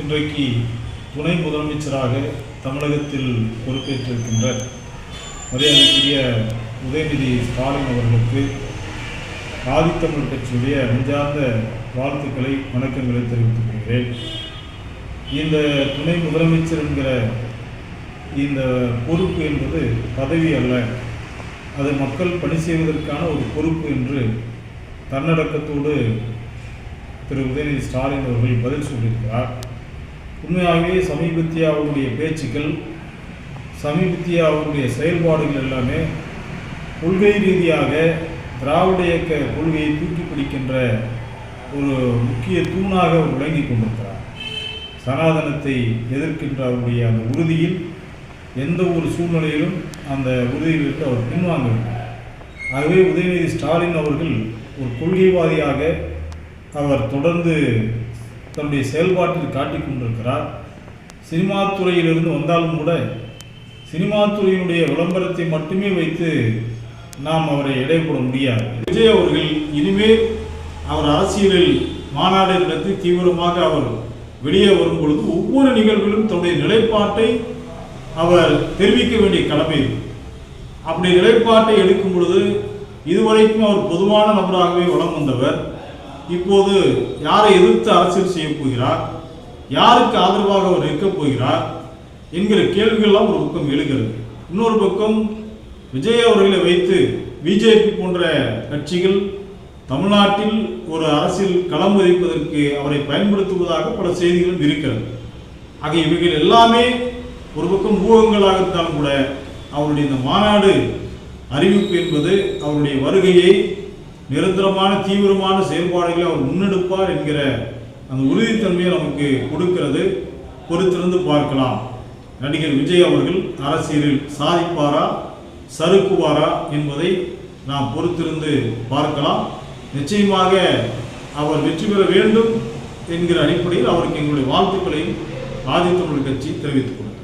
இன்றைக்கு துணை முதலமைச்சராக தமிழகத்தில் பொறுப்பேற்றிருக்கின்ற மரியாதைக்குரிய உதயநிதி ஸ்டாலின் அவர்களுக்கு ஆதித்தமிழ் கட்சியுடைய நெஞ்சார்ந்த வாழ்த்துக்களை வணக்கங்களை தெரிவித்துக் கொள்கிறேன். இந்த துணை முதலமைச்சர் என்கிற இந்த பொறுப்பு என்பது பதவி அல்ல. அதை மக்கள் பணி செய்வதற்கான ஒரு பொறுப்பு என்று தன்னடக்கத்தோடு திரு உதயநிதி ஸ்டாலின் அவர்கள் பதில் சொல்லியிருக்கிறார். உண்மையாகவே சமீபத்திய அவருடைய பேச்சுக்கள் சமீபத்திய அவருடைய செயல்பாடுகள் எல்லாமே கொள்கை ரீதியாக திராவிட இயக்க கொள்கையை தூக்கி பிடிக்கின்ற ஒரு முக்கிய தூணாக அவர் விளங்கி கொண்டிருக்கிறார். சனாதனத்தை எதிர்க்கின்ற அவருடைய அந்த உறுதியில் எந்த ஒரு சூழ்நிலையிலும் அந்த உறுதியிலிருந்து அவர் பின்வாங்கவில்லை. ஆகவே உதயநிதி ஸ்டாலின் அவர்கள் ஒரு கொள்கைவாதியாக அவர் தொடர்ந்து தன்னுடைய செயல்பாட்டில் காட்டிக் கொண்டிருக்கிறார். சினிமா துறையிலிருந்து வந்தாலும் கூட சினிமா துறையினுடைய விளம்பரத்தை மட்டுமே வைத்து நாம் அவரை எடை போட முடியாது. விஜய் அவர்கள் இனிமேல் அவர் அரசியலில் மாநாடு நடத்தி தீவிரமாக அவர் வெளியே வரும் பொழுது ஒவ்வொரு நிகழ்விலும் தன்னுடைய நிலைப்பாட்டை அவர் தெரிவிக்க வேண்டிய கடமை அப்படி நிலைப்பாட்டை எடுக்கும் பொழுது இதுவரைக்கும் அவர் பொதுவான நபராகவே வளம் வந்தவர். இப்போது யாரை எதிர்த்து அரசியல் செய்ய போகிறார்? யாருக்கு ஆதரவாக அவர் இருக்கப் போகிறார்? என்கிற கேள்விகள்லாம் ஒரு பக்கம் எழுகிறது. இன்னொரு பக்கம் விஜய் அவர்களை வைத்து பிஜேபி போன்ற கட்சிகள் தமிழ்நாட்டில் ஒரு அரசியல் களம் வைப்பதற்கு அவரை பயன்படுத்துவதாக பல செய்திகளும் இருக்கிறது. ஆக இவைகள் எல்லாமே ஒரு பக்கம் ஊகங்களாக இருந்தாலும் கூட அவருடைய இந்த மாநாடு அறிவிப்பு என்பது அவருடைய வருகையை நிரந்தரமான தீவிரமான செயல்பாடுகளை அவர் முன்னெடுப்பார் என்கிற அந்த உறுதித்தன்மையை நமக்கு கொடுக்கிறது. பொறுத்திருந்து பார்க்கலாம். நடிகர் விஜய் அவர்கள் அரசியலில் சாதிப்பாரா சறுக்குவாரா என்பதை நாம் பொறுத்திருந்து பார்க்கலாம். நிச்சயமாக அவர் வெற்றி பெற வேண்டும் என்கிற அடிப்படையில் அவருக்கு எங்களுடைய வாழ்த்துக்களையும் ஆதித்தமிழ் கட்சி தெரிவித்துக் கொள்ளும்